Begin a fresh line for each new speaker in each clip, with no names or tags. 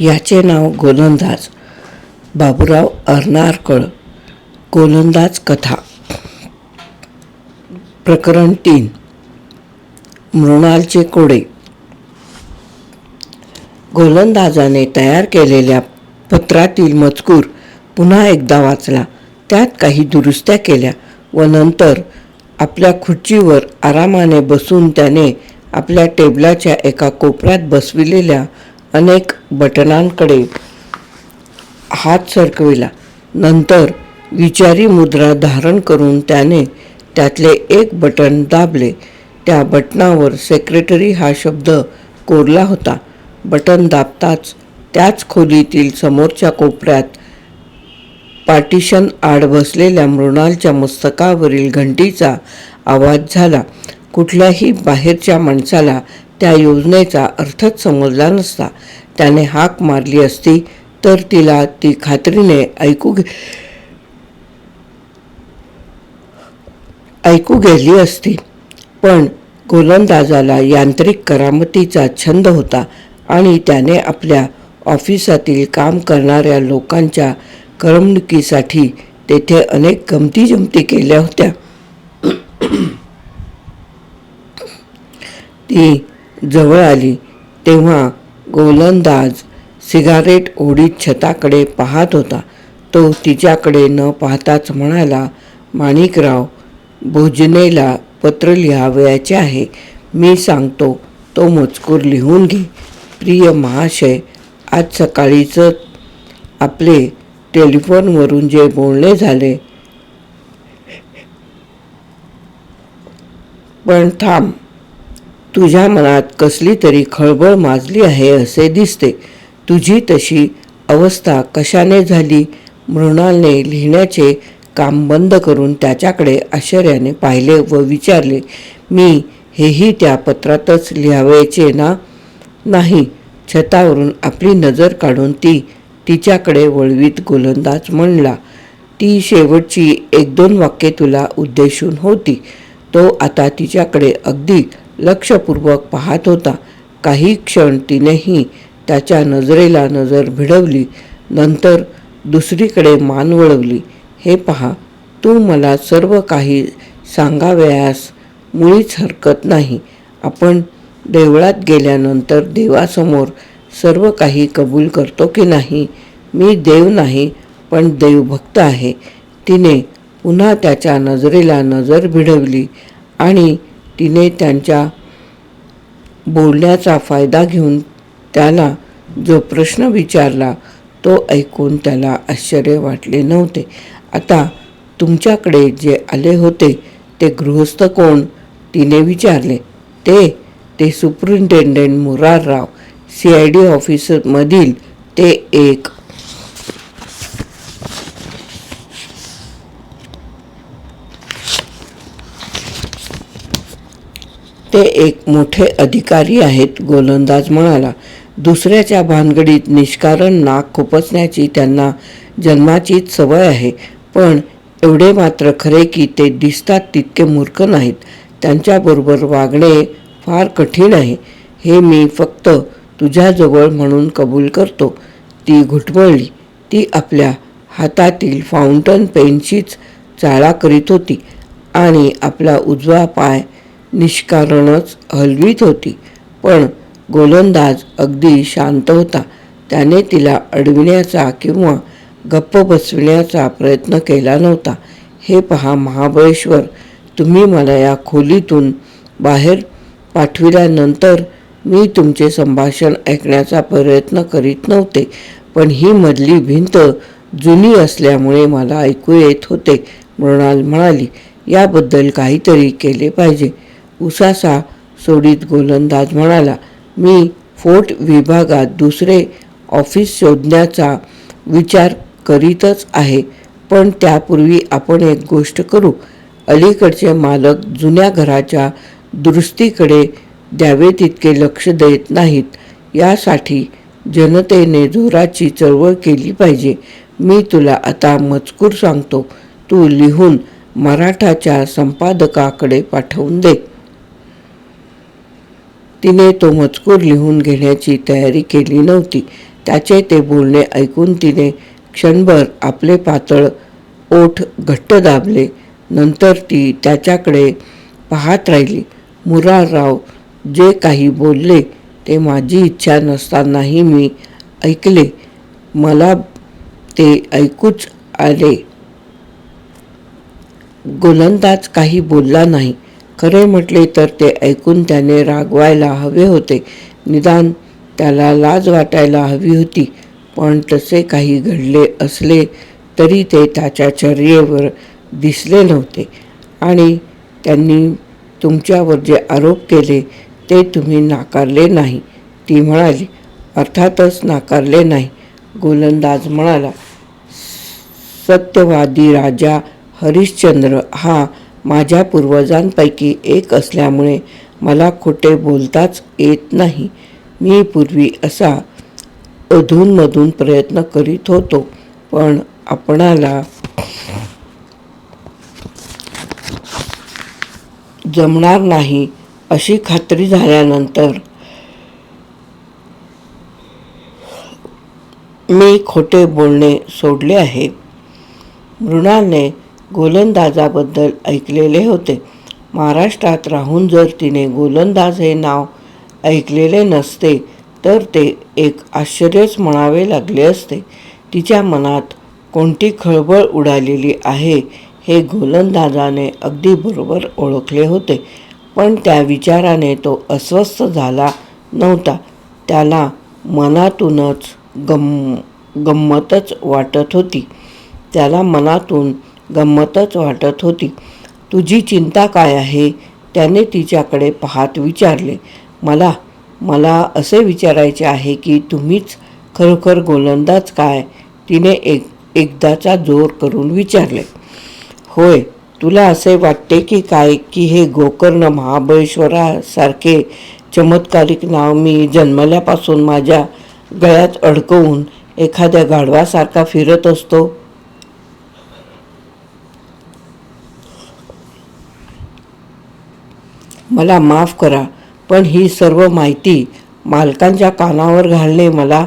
याचे नाव गोलंदाज बाबूराव अर्नारकळ. गोलंदाज कथा. प्रकरण तीन. मृणालचे कोडे. गोलंदाजाने तयार केलेल्या पत्रातील मजकूर पुन्हा एकदा वाचला. त्यात काही दुरुस्त्या केल्या व नंतर आपल्या खुर्चीवर आरामाने बसून त्याने आपल्या टेबलाच्या एका कोपऱ्यात बसविलेल्या अनेक बटनांकडे हात सरकविला. नंतर विचारी मुद्रा धारण करून त्याने त्यातले एक बटन दाबले. त्या बटनावर सेक्रेटरी हा शब्द कोरला होता. बटन दाबताच त्याच खोलीतील समोरच्या कोपऱ्यात पार्टिशन आड बसलेल्या मृणालच्या मस्तकावरील घंटीचा आवाज झाला. कुठल्याही बाहेरच्या माणसाला त्या योजनेचा अर्थच समजला नसता. त्याने हाक मारली असती तर तिला ती खात्रीने ऐकू घे ऐकू गेली असती. पण गोलंदाजाला यांत्रिक करामतीचा छंद होता आणि त्याने आपल्या ऑफिसातील काम करणाऱ्या लोकांच्या करमणुकीसाठी तेथे अनेक गमती जमती केल्या होत्या. ती जवळ आली. तेव्हा गोलंदाज सिगारेट ओढीत छताकडे पाहत होता. तो तिच्याकडे न पाहताच म्हणाला माणिकराव भोजनेला पत्र लिहावयाचे आहे. मी सांगतो तो मजकूर लिहून घे. प्रिय महाशय आज सकाळीचं आपले टेलिफोनवरून जे बोलणे झाले. पण थांब. तुझ्या मनात कसली तरी खळबळ माजली आहे असे दिसते. तुझी तशी अवस्था कशाने झाली? मृणालने लिहिण्याचे काम बंद करून त्याच्याकडे आश्चर्याने पाहिले व विचारले मी हेही त्या पत्रातच लिहावायचे ना? नाही. छतावरून आपली नजर काढून ती तिच्याकडे वळवीत गोलंदाज म्हणला ती शेवटची एक दोन वाक्ये तुला उद्देशून होती. तो आता तिच्याकडे अगदी लक्षपूर्वक पाहत होता. काही क्षण तिनेही त्याच्या नजरेला नजर भिडवली. नंतर दुसरीकडे मान वळवली. हे पहा तू मला सर्व काही सांगावयास मुळीच हरकत नाही. आपण देवळात गेल्यानंतर देवासमोर सर्व काही कबूल करतो की नाही? मी देव नाही पण देवभक्त आहे. तिने पुन्हा त्याच्या नजरेला नजर भिडवली आणि तिने त्यांच्या बोलण्याचा फायदा घेऊन त्याला जो प्रश्न विचारला तो ऐकून त्याला आश्चर्य वाटले नव्हते. आता तुमच्याकडे जे आले होते ते गृहस्थ कोण? तिने विचारले. ते ते superintendent Murarrao C I D ऑफिसमधील ते एक ते एक मोठे अधिकारी आहेत गोलंदाज म्हणाला. दुसऱ्याच्या भानगडीत निष्कारण नाक खुपसण्याची त्यांना जन्माचीच सवय आहे. पण एवढे मात्र खरे की ते दिसतात तितके मूर्ख नाहीत. त्यांच्याबरोबर वागणे फार कठीण आहे. हे मी फक्त तुझ्याजवळ म्हणून कबूल करतो. ती घुटमळली ती आपल्या हातातील फाउंटन पेनशीच चाळा करीत होती आणि आपला उजवा पाय निष्कारणच हलवीत होती. पण गोलंदाज अगदी शांत होता. त्याने तिला अडविण्याचा किंवा गप्प बसविण्याचा प्रयत्न केला नव्हता. हे पहा महाबळेश्वर तुम्ही मला या खोलीतून बाहेर पाठविल्यानंतर मी तुमचे संभाषण ऐकण्याचा प्रयत्न करीत नव्हते पण ही मधली भिंत जुनी असल्यामुळे मला ऐकू येत होते मृणाल म्हणाली याबद्दल काहीतरी केले पाहिजे. उसासा सोडीत गोलंदाज म्हणाला मी फोर्ट विभागात दुसरे ऑफिस शोधण्याचा विचार करीतच आहे पण त्यापूर्वी आपण एक गोष्ट करू. अलीकडचे मालक जुन्या घराच्या दुरुस्तीकडे द्यावे तितके लक्ष देत नाहीत. यासाठी जनतेने जोराची चळवळ केली पाहिजे. मी तुला आता मजकूर सांगतो. तू लिहून मराठाच्या संपादकाकडे पाठवून दे. तिने तो मजकूर लिहून घेण्याची तयारी केली नव्हती. त्याचे ते बोलणे ऐकून तिने क्षणभर आपले पातळ ओठ घट्ट दाबले. नंतर ती त्याच्याकडे पाहत राहिली. मुरारराव जे काही बोलले ते माझी इच्छा नसतानाही मी ऐकले. मला ते ऐकूच आले. गोलंदाज काही बोलला नाही. खरे म्हटले तर ते ऐकून त्याने रागवायला हवे होते. निदान त्याला लाज वाटायला हवी होती. पण तसे काही घडले असले तरी ते त्याच्या चर्येवर दिसले नव्हते. आणि त्यांनी तुमच्यावर जे आरोप केले ते तुम्ही नाकारले नाही. ती म्हणाली अर्थातच नाकारले नाही. गोलंदाज म्हणाला सत्यवादी राजा हरिश्चंद्र हा माझ्या पूर्वजांपैकी एक असल्यामुळे मला खोटे बोलताच येत नाही. मी पूर्वी असा अधूनमधून प्रयत्न करीत होतो पण आपणाला जमणार नाही अशी खात्री झाल्यानंतर मी खोटे बोलणे सोडले आहे. मृणालने गोलंदाजाबद्दल ऐकलेले होते. महाराष्ट्रात राहून जर तिने गोलंदाज हे नाव ऐकलेले नसते तर ते एक आश्चर्यच म्हणावे लागले असते. तिच्या मनात कोणती खळबळ उडालेली आहे हे गोलंदाजाने अगदी बरोबर ओळखले होते पण त्या विचाराने तो अस्वस्थ झाला नव्हता. त्याला मनातूनच गम गंमतच वाटत होती. त्याला मनातून गंमतच वाटत होती. तुझी चिंता काय आहे? त्याने तिच्याकडे पाहत विचारले. मला मला असे विचारायचे आहे की तुम्हीच खरोखर गोलंदाज काय? तिने एक एकदाचा जोर करून विचारले. होय तुला असे वाटते की काय की हे गोकर्ण महाबळेश्वरासारखे चमत्कारिक नाव मी जन्मल्यापासून माझ्या गळ्यात अडकवून एखाद्या गाढवासारखा फिरत असतो? मला माफ करा पण ही सर्व माहिती मालकांच्या कानावर घालणे मला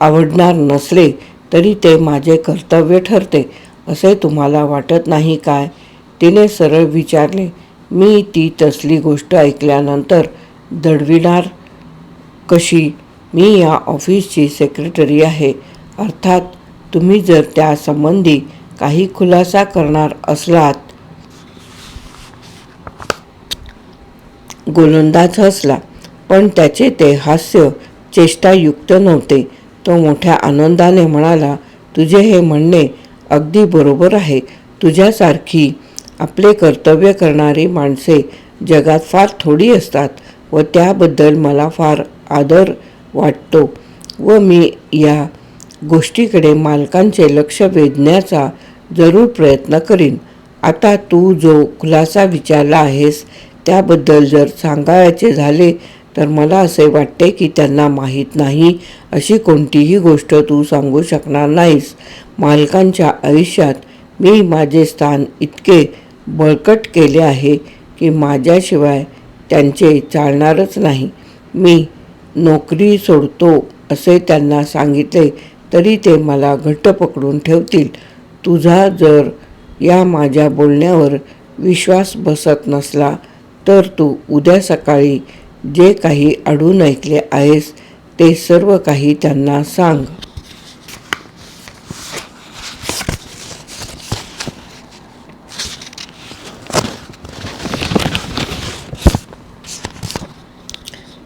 आवडणार नसले तरी ते माझे कर्तव्य ठरते असे तुम्हाला वाटत नाही काय? तिने सरळ विचारले. मी ती तसली गोष्ट ऐकल्यानंतर दडविणार कशी? मी या ऑफिसची सेक्रेटरी आहे. अर्थात तुम्ही जर त्यासंबंधी काही खुलासा करणार असलात गोलंदाज हसला पण त्याचे ते हास्य चेष्टायुक्त नव्हते. तो मोठ्या आनंदाने म्हणाला तुझे हे म्हणणे अगदी बरोबर आहे. तुझ्यासारखी आपले कर्तव्य करणारी माणसे जगात फार थोडी असतात व त्याबद्दल मला फार आदर वाटतो व मी या गोष्टीकडे मालकांचे लक्ष वेधण्याचा जरूर प्रयत्न करीन. आता तू जो खुलासा विचारला आहेस त्याबद्दल जर सांगायचे झाले तर मला असे वाटते की त्यांना माहीत नाही अशी कोणतीही गोष्ट तू सांगू शकणार नाहीस. मालकांच्या आयुष्यात मी माझे स्थान इतके बळकट केले आहे की माझ्याशिवाय त्यांचे चालणारच नाही. मी नोकरी सोडतो असे त्यांना सांगितले तरी ते मला घट्ट पकडून ठेवतील. तुझा जर या माझ्या बोलण्यावर विश्वास बसत नसला तर तू उद्या सकाळी जे काही अडून ऐकले आहेस ते सर्व काही त्यांना सांग.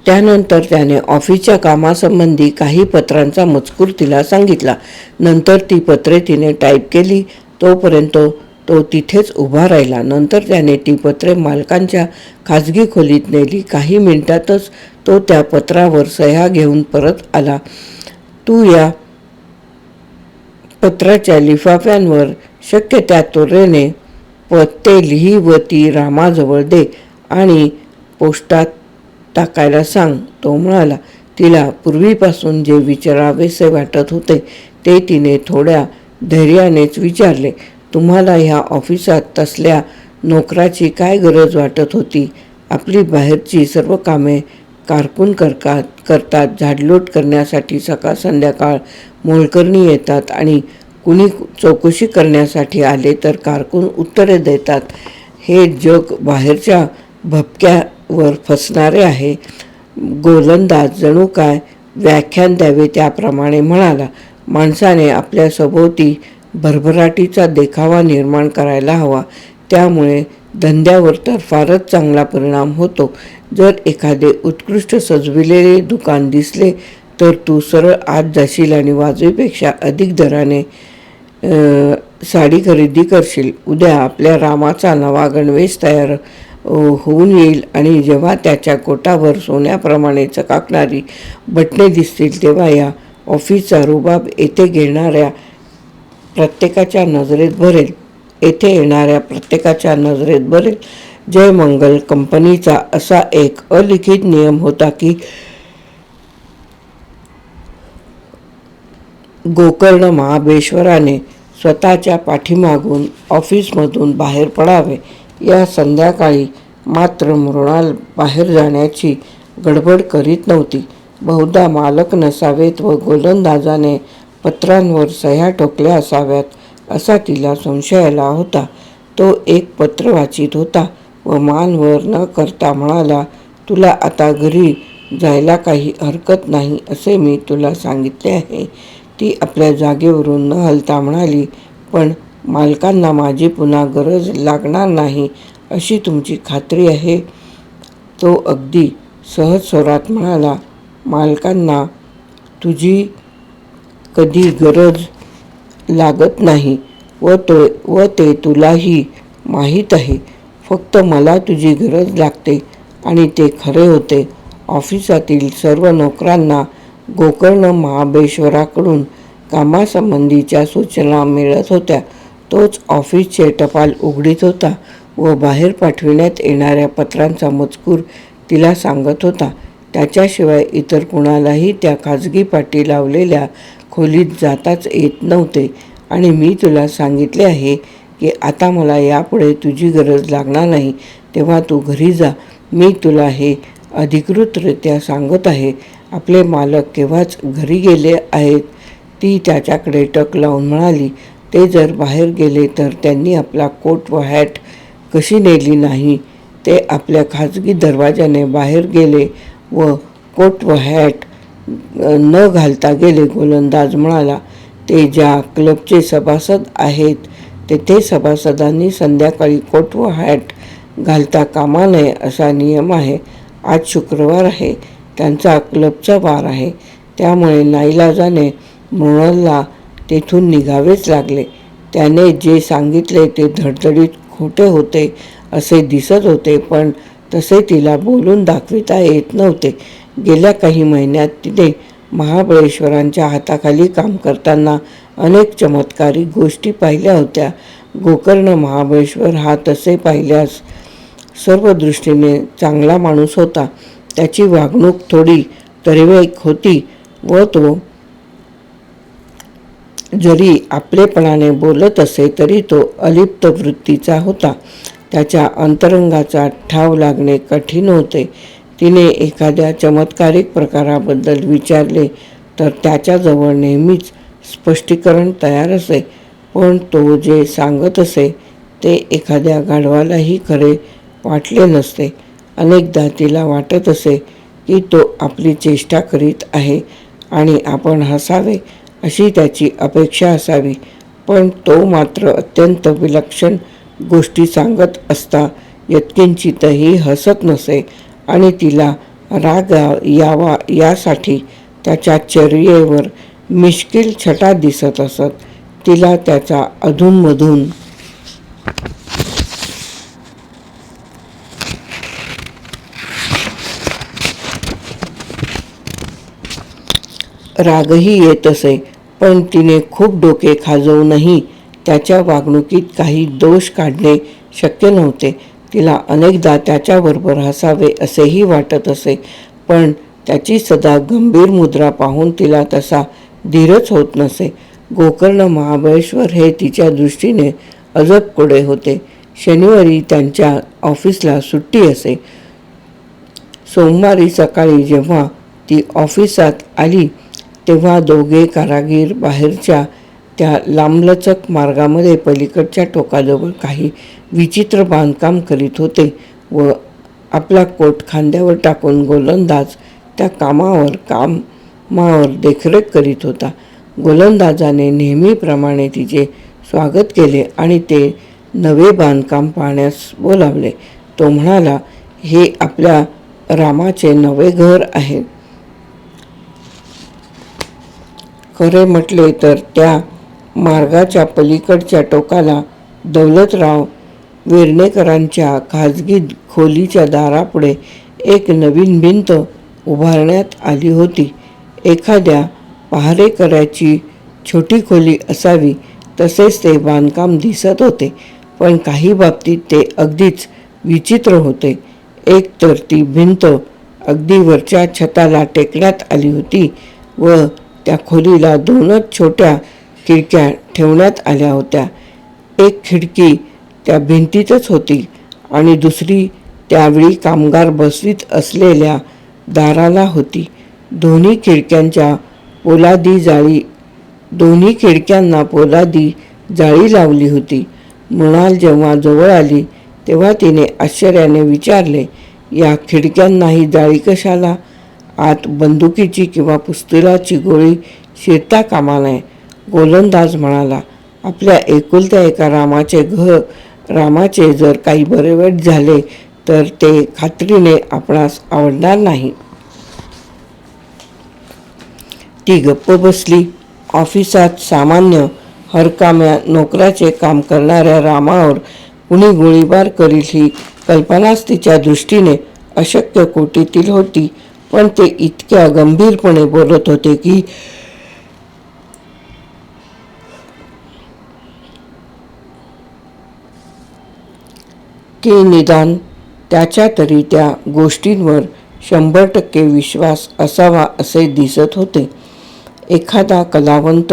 त्यानंतर त्याने ऑफिसच्या कामासंबंधी काही पत्रांचा मजकूर तिला सांगितला. नंतर ती पत्रे तिने टाईप केली. तोपर्यंत तो तो तिथेच उभा राहिला. नंतर त्याने ती पत्रे मालकांच्या खाजगी खोलीत नेली. काही मिनिटातच तो त्या पत्रावर सह्या घेऊन परत आला. तू या पत्राच्या लिफाफ्यांवर. शक्य त्या तोरेने पत्ते लिही व ती रामाजवळ दे आणि पोस्टात टाकायला सांग तो म्हणाला. तिला पूर्वीपासून जे विचारावेसे वाटत होते ते तिने थोड्या धैर्यानेच विचारले. तुम्हाला ह्या ऑफिसात तसल्या नोकराची काय गरज वाटत होती? आपली बाहेरची सर्व कामे कारकून करतात करतात झाडलोट करण्यासाठी सकाळ संध्याकाळ मोलकरणी येतात आणि कुणी चौकशी करण्यासाठी आले तर कारकून उत्तरे देतात. हे जग बाहेरच्या भपक्यावर फसणारे आहे. गोलंदाज जणू काय व्याख्यान द्यावे त्याप्रमाणे म्हणाला. माणसाने आपल्या सभोवती भरभराटीचा देखावा निर्माण करायला हवा. त्यामुळे धंद्यावर तर फारच चांगला परिणाम होतो. जर एखादे उत्कृष्ट सजविलेले दुकान दिसले तर तू सरळ आत जाशील आणि वाजवीपेक्षा अधिक दराने साडी खरेदी करशील. उद्या आपल्या रामाचा नवा गणवेश तयार होऊन येईल आणि जेव्हा त्याच्या कोटावर सोन्याप्रमाणे चकाकणारी बटणे दिसतील तेव्हा या ऑफिसचा रुबाब येथे घेणाऱ्या प्रत्येकाच्या नजरेत भरेल. येथे येणाऱ्या प्रत्येकाच्या नजरेत भरेल. जय मंगल कंपनीचा असा एक अलिखित नियम होता की गोकर्ण महाबळेश्वराने स्वतःच्या पाठीमागून ऑफिसमधून बाहेर पडावे. या संध्याकाळी मात्र मृणाल बाहेर जाण्याची गडबड करीत नव्हती. बहुधा मालक नसावेत व गोलंदाजाने पत्रांवर सह्या ठोकल्या असाव्यात असा तिला संशय आला होता. तो एक पत्र वाचित होता व मानवर न करता म्हणाला तुला आता घरी जायला काही हरकत नाही असे मी तुला सांगितले आहे ती आपल्या जागेवरून न हलता म्हणाली पण मालकांना माझी पुन्हा गरज लागणार नाही अशी तुमची खात्री आहे तो अगदी सहज स्वरात म्हणाला मालकांना तुझी कधी गरज लागत नाही व तो व ते तुलाही माहीत आहे. फक्त मला तुझी गरज लागते आणि ते खरे होते. ऑफिसातील सर्व नोकरांना गोकर्ण महाबळेश्वराकडून कामासंबंधीच्या सूचना मिळत होत्या. तोच ऑफिसचे टपाल उघडीत होता व बाहेर पाठविण्यात येणाऱ्या पत्रांचा मजकूर तिला सांगत होता. त्याच्याशिवाय इतर कुणालाही त्या खाजगी पाठी लावलेल्या खोलीत जाताच येत नव्हते. आणि मी तुला सांगितले आहे की आता मला यापुढे तुझी गरज लागणार नाही. तेव्हा तू घरी जा. मी तुला हे अधिकृतरित्या सांगत आहे. आपले मालक केव्हाच घरी गेले आहेत? ती त्याच्याकडे टक लावून म्हणाली ते जर बाहेर गेले तर त्यांनी आपला कोट व हॅट कशी नेली नाही? ते आपल्या खाजगी दरवाजाने बाहेर गेले व कोट व हॅट न घालता गेले गोलंदाज म्हणाला ते ज्या क्लबचे सभासद आहेत तेथे सभासदांनी संध्याकाळी कोट व हॅट घालता कामा नये असा नियम आहे. आज शुक्रवार आहे. त्यांचा क्लबचा वार आहे. त्यामुळे नाईलाजाने मृणालला तेथून निघावेच लागले. त्याने जे सांगितले ते धडधडीत खोटे होते असे दिसत होते पण तसे तिला बोलून दाखविता येत नव्हते. गेल्या काही महिन्यात तिने महाबळेश्वरांच्या हाताखाली काम करताना अनेक चमत्कारी गोष्टी पाहिल्या होत्या. गोकर्ण महाबळेश्वर हा तसे पाहिल्यास सर्व दृष्टीने चांगला माणूस होता. त्याची वागणूक थोडी तरेवाईक होती व तो जरी आपलेपणाने बोलत असे तरी तो अलिप्त वृत्तीचा होता. त्याच्या अंतरंगाचा ठाव लागणे कठीण होते. तिने एखाद्या चमत्कारिक प्रकाराबद्दल विचारले तर त्याच्याजवळ नेहमीच स्पष्टीकरण तयार असे. पण तो जे सांगत असे ते एखाद्या गाढवालाही खरे वाटले नसते. अनेकदा तिला वाटत असे की तो आपली चेष्टा करीत आहे आणि आपण हसावे अशी त्याची अपेक्षा असावी. पण तो मात्र अत्यंत विलक्षण गोष्टी सांगत असता यत्किंचितही हसत नसे. आणि तिला राग यावा यासाठी त्याच्या चर्येवर मिश्किल छटा दिसत असत. तिला त्याचा अधूनमधून रागही येत असे पण तिने खूप डोके खाजवूनही त्याच्या वागणुकीत काही दोष काढणे शक्य नव्हते. तिला अनेकदा त्याच्याबरोबर हसावे असेही वाटत असे. पण त्याची सदा गंभीर मुद्रा पाहून तिला तसा धीरच होत नसे. गोकर्ण महाबळेश्वर हे तिच्या दृष्टीने अजब कोडे होते. शनिवारी त्यांच्या ऑफिसला सुट्टी असे. सोमवारी सकाळी जेव्हा ती ऑफिसात आली तेव्हा दोघे कारागीर बाहेरच्या त्या लांबलचक मार्गामध्ये पलीकडच्या टोकाजवळ काही विचित्र बांधकाम करीत होते व आपला कोट खांद्यावर टाकून गोलंदाज त्या कामावर कामावर देखरेख करीत होता. गोलंदाजाने नेहमीप्रमाणे तिचे स्वागत केले आणि ते नवे बांधकाम पाहण्यास बोलावले. तो म्हणाला हे आपल्या रामाचे नवे घर आहे. खरे म्हटले तर त्या मार्गाच्या पलीकडच्या टोकाला दौलतराव वेर्णेकरांच्या खाजगी खोलीच्या दारापुढे एक नवीन भिंत उभारण्यात आली होती. एखाद्या पहारेकऱ्याची छोटी खोली असावी तसेच ते बांधकाम दिसत होते पण काही बाबतीत ते अगदीच विचित्र होते. एक तर ती भिंत अगदी वरच्या छताला टेकण्यात आली होती व त्या खोलीला दोनच छोट्या खिडक्या ठेवण्यात आल्या होत्या. एक खिडकी त्या भिंतीतच होती आणि दुसरी त्यावेळी कामगार बसवीत असलेल्या दाराला होती. दोन्ही खिडक्यांच्या पोलादी जाळी दोन्ही खिडक्यांना पोलादी जाळी लावली होती. मृणाल जेव्हा जवळ आली तेव्हा तिने आश्चर्याने विचारले या खिडक्यांनाही जाळी कशाला? आत बंदुकीची किंवा पुस्तुलाची गोळी शिरता कामा नये. गोलंदाज म्हणाला आपल्या एकुलत्या एका रामाचे घर रामाचे जर काही बरे झाले तर ते खात्रीने आपणास आवडणार नाही. ती गप्प बसली. ऑफिसात सामान्य हरकाम्या नोकराचे काम करणाऱ्या रामावर कुणी गोळीबार करील ही कल्पनाच तिच्या दृष्टीने अशक्य कोटीतील होती पण ते इतक्या गंभीरपणे बोलत होते की की निदान त्याच्या तरी त्या गोष्टींवर शंभर टक्के विश्वास असावा असे दिसत होते. एखादा कलावंत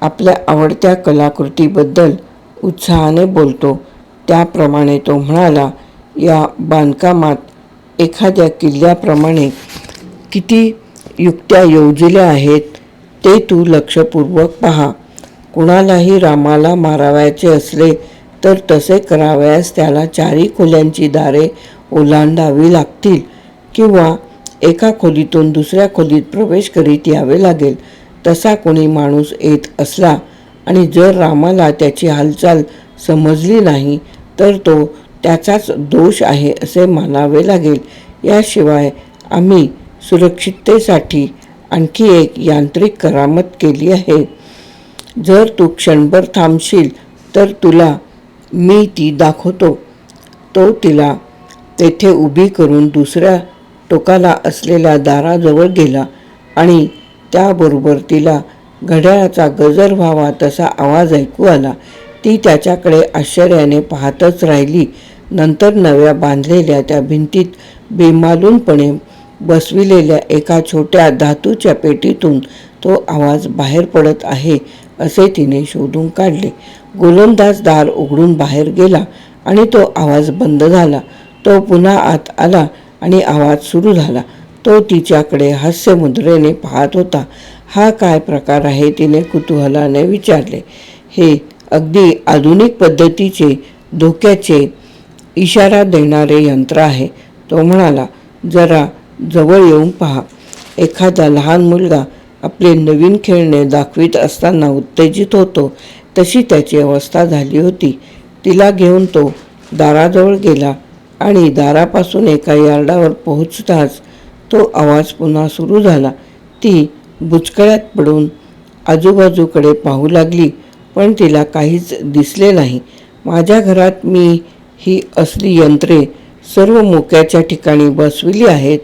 आपल्या आवडत्या कलाकृतीबद्दल उत्साहाने बोलतो. त्याप्रमाणे तो म्हणाला या बांधकामात एखाद्या किल्ल्याप्रमाणे किती युक्त्या योजल्या आहेत ते तू लक्षपूर्वक पहा. कुणालाही रामाला मारावयाचे असले तर तसे करावयास त्याला चारी खोल्यांची दारे ओलांडावी लागतील किंवा एका खोलीतून दुसऱ्या खोलीत प्रवेश करीत यावे लागेल. तसा कोणी माणूस येत असला आणि जर रामाला त्याची हालचाल समजली नाही तर तो त्याचाच दोष आहे असे मानावे लागेल. याशिवाय आम्ही सुरक्षिततेसाठी आणखी एक यांत्रिक करामत केली आहे. जर तू क्षणभर थांबशील तर तुला मी ती दाखवतो. तो तिला तेथे उभी करून दुसऱ्या टोकाला असलेल्या दाराजवळ गेला आणि त्याबरोबर तिला घड्याळाचा गजर व्हावा तसा आवाज ऐकू आला. ती त्याच्याकडे आश्चर्याने पाहतच राहिली. नंतर नव्या बांधलेल्या त्या भिंतीत बेमालूनपणे बसविलेल्या एका छोट्या धातूच्या पेटीतून तो आवाज बाहेर पडत आहे असे तिने शोधून काढले. गोलंदाज दार उघडून बाहेर गेला आणि तो आवाज बंद झाला. तो पुन्हा आत आला आणि आवाज सुरू झाला. तो तिच्याकडे हास्यमुद्रेने पाहत होता. हा काय प्रकार आहे? तिने कुतूहलाने विचारले. हे अगदी आधुनिक पद्धतीचे धोक्याचे इशारा देणारे यंत्र आहे. तो म्हणाला जरा जवळ येऊन पहा. एखादा लहान मुलगा आपले नवीन खेळणे दाखवित असताना उत्तेजित होतो. तशी त्याची अवस्था झाली होती. तिला घेऊन तो दाराजवळ गेला आणि दारापासून एका यार्डावर पोहोचताच तो आवाज पुन्हा सुरू झाला. ती बुचकळ्यात पडून आजूबाजूकडे पाहू लागली पण तिला काहीच दिसले नाही. माझ्या घरात मी ही असली यंत्रे सर्व मोक्याच्या ठिकाणी बसविली आहेत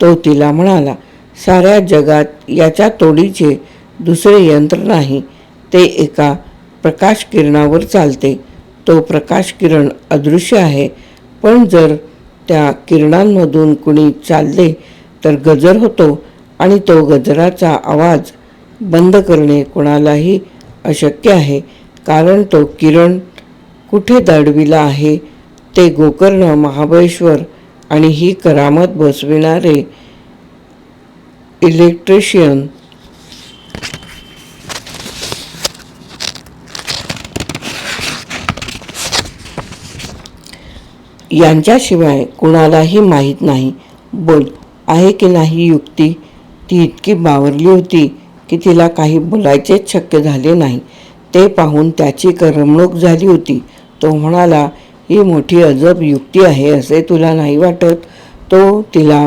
तो तिला म्हणाला. साऱ्या जगात याच्या तोडीचे दुसरे यंत्र नाही. ते एका प्रकाश किरणावर चालते. तो प्रकाश किरण अदृश्य आहे. पण जर त्या किरणांमधून कुणी चालले तर गजर होतो आणि तो गजराचा आवाज बंद करणे कोणालाही अशक्य आहे. कारण तो किरण कुठे दडविला आहे ते गोकर्ण महाबळेश्वर आणि ही करामत बसविणारे इलेक्ट्रिशियन यांच्याशिवाय कुणालाही माहीत नाही. बोल आहे की नाही युक्ती? ती इतकी बावरली होती की तिला काही बोलायचेच शक्य झाले नाही. ते पाहून त्याची करमणूक झाली होती. तो म्हणाला ही मोठी अजब युक्ती आहे असे तुला नाही वाटत? तो तिला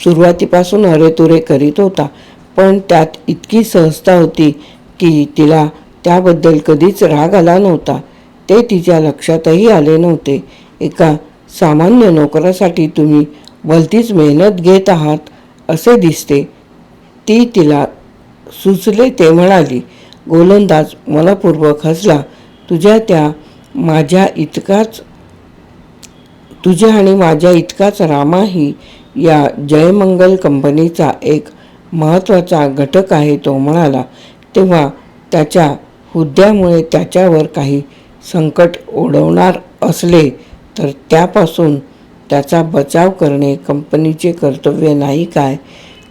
सुरुवातीपासून अरेतुरे करीत होता पण त्यात इतकी सहजता होती की तिला त्याबद्दल कधीच राग आला नव्हता. ते तिच्या लक्षातही आले नव्हते. एका सामान्य नोकरासाठी तुम्ही भलतीच मेहनत घेत आहात असे दिसते. ती तिला सुचले ते म्हणाली गोलंदाज मनपूर्वक हसला तुझ्या त्या माझ्या इतकाच तुझ्या आणि माझ्या इतकाच रामाही या जयमंगल कंपनीचा एक महत्त्वाचा घटक आहे तो म्हणाला. तेव्हा त्याच्या हुद्द्यामुळे त्याच्यावर काही संकट ओढवणार असले तर त्यापासून त्याचा बचाव करणे कंपनीचे कर्तव्य नाही काय?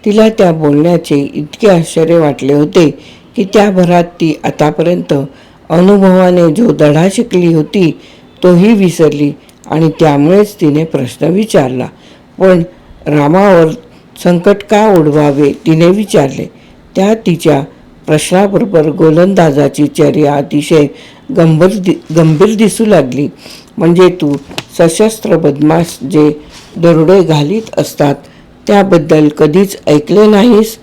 तिला त्या बोलण्याचे इतके आश्चर्य वाटले होते की त्या भरात ती आतापर्यंत अनुभवाने जो धडा शिकली होती तोही विसरली आणि त्यामुळेच तिने प्रश्न विचारला. पण रामावर संकट का ओढवावे तिने विचारले. त्या तिच्या प्रश्नाबरोबर गोलंदाजाची चर्या अतिशय गंभीर दि गंभीर दिसू लागली. म्हणजे तू सशस्त्र बदमाश जे दरोडे घालीत असतात त्याबद्दल कधीच ऐकले नाहीस?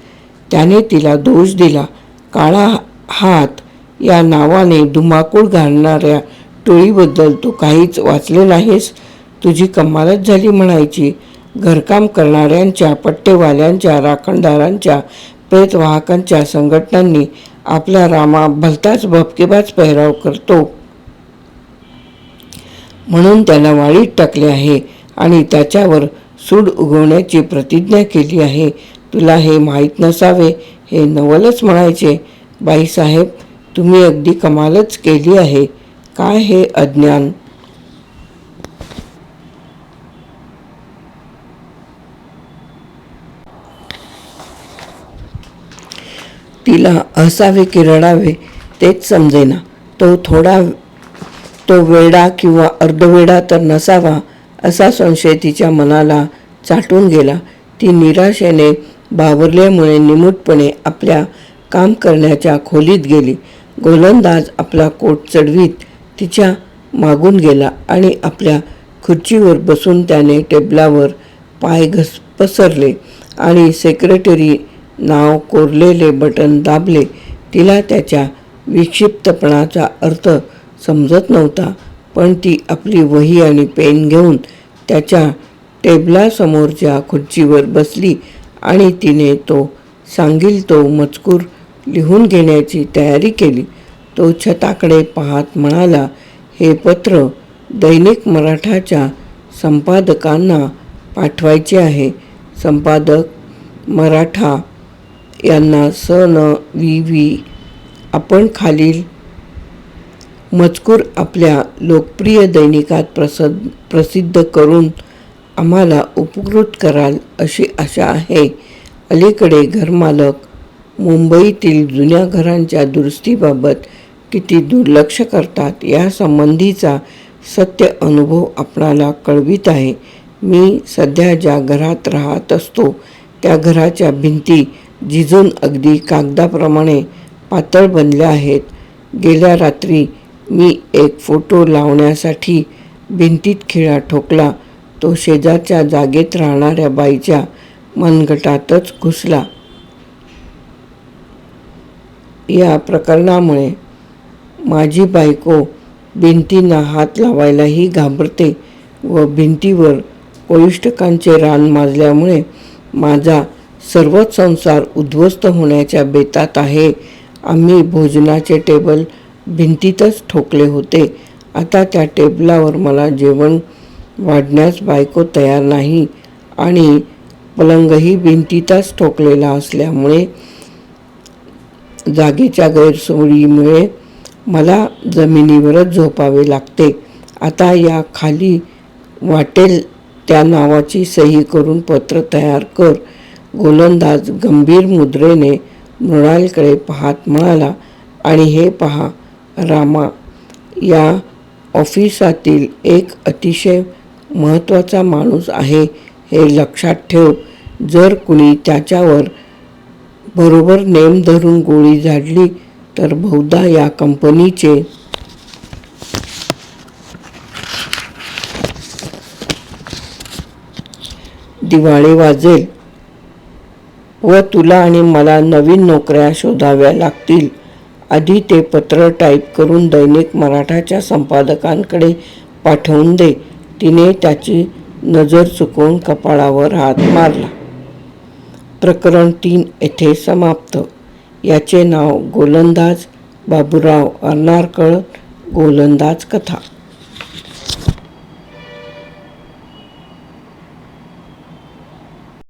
त्याने तिला दोष दिला. काळा हात या नावाने धुमाकूळ घालणाऱ्या टोळीबद्दल तू काहीच वाचले नाहीस? तुझी कमालच झाली म्हणायची. घरकाम करणाऱ्यांच्या पट्टेवाल्यांच्या राखणदारांच्या प्रेतवाहकांच्या संघटनांनी आपला रामा भलताच भपकेबाज पेहराव करतो. म्हणून त्याला वाळीत टाकले आहे आणि त्याच्यावर सूड उगवण्याची प्रतिज्ञा केली आहे. तुला हे माहीत नसावे हे नवलच म्हणायचे बाईसाहेब तुम्ही अगदी कमालच केली आहे. काय हे अज्ञान? तिला हसावे की रडावे तेच समजेना. तो थोडा तो वेडा किंवा अर्धवेडा तर नसावा असा संशय तिच्या मनाला चाटून गेला. ती निराशेने बावरल्यामुळे निमूटपणे आपल्या काम करण्याच्या खोलीत गेली. गोलंदाज आपला कोट चढवीत तिच्या मागून गेला आणि आपल्या खुर्चीवर बसून त्याने टेबलावर पाय घस पसरले आणि सेक्रेटरी नाव कोरलेले बटन दाबले तिला त्याच्या विक्षिप्तपणाचा अर्थ समजत नव्हता पण ती आपली वही आणि पेन घेऊन त्याच्या टेबलासमोरच्या खुर्चीवर बसली आणि तिने तो सांगील तो मजकूर लिहून घेण्याची तयारी केली. तो छताकडे पाहत म्हणाला हे पत्र दैनिक मराठाच्या संपादकांना पाठवायचे आहे. संपादक मराठा यांना स न वी व्ही आपण खालील मजकूर आपल्या लोकप्रिय दैनिकात प्रसद प्रसिद्ध करून आम्हाला उपकृत कराल अशी आशा आहे. अलीकडे घरमालक मुंबईतील जुन्या घरांच्या दुरुस्तीबाबत किती दुर्लक्ष करतात या संबंधीचा सत्य अनुभव आपणाला कळवित आहे. मी सध्या ज्या घरात राहत असतो त्या घराच्या भिंती झिजून अगदी कागदाप्रमाणे पातळ बनल्या आहेत. गेल्या रात्री मी एक फोटो लावण्यासाठी भिंतीत खिळा ठोकला. तो शेजारच्या जागेत राहणाऱ्या बाईच्या मनगटातच घुसला. या प्रकरणामुळे माझी बायको भिंतींना हात लावायलाही घाबरते व भिंतीवर कोळिष्टकांचे रान माजल्यामुळे माझा सर्वच संसार उद्ध्वस्त होण्याच्या बेतात आहे. आम्ही भोजनाचे टेबल भिंतीतच ठोकले होते. आता त्या टेबलावर मला जेवण वाढण्यास बायको तयार नाही आणि पलंगही भिंतीतच ठोकलेला असल्यामुळे जागेच्या गैरसोयीमुळे मला जमिनीवरच झोपावे लागते. आता या खाली वाटेल त्या नावाची सही करून पत्र तयार कर. गोलंदाज गंभीर मुद्रेने मृणालकडे पाहत म्हणाला आणि हे पहा रामा या ऑफिसातील एक अतिशय महत्त्वाचा माणूस आहे हे लक्षात ठेव. जर कुणी त्याच्यावर बरोबर नेम धरून गोळी झाडली तर बहुधा या कंपनीचे दिवाळे वाजेल. व तुला आणि मला नवीन नोकऱ्या शोधाव्या लागतील. आधी ते पत्र टाईप करून दैनिक मराठाच्या संपादकांकडे पाठवून दे. तिने त्याची नजर चुकवून कपाळावर हात मारला. प्रकरण तीन येथे समाप्त. याचे नाव गोलंदाज बाबूराव अर्नारकळ गोलंदाज कथा.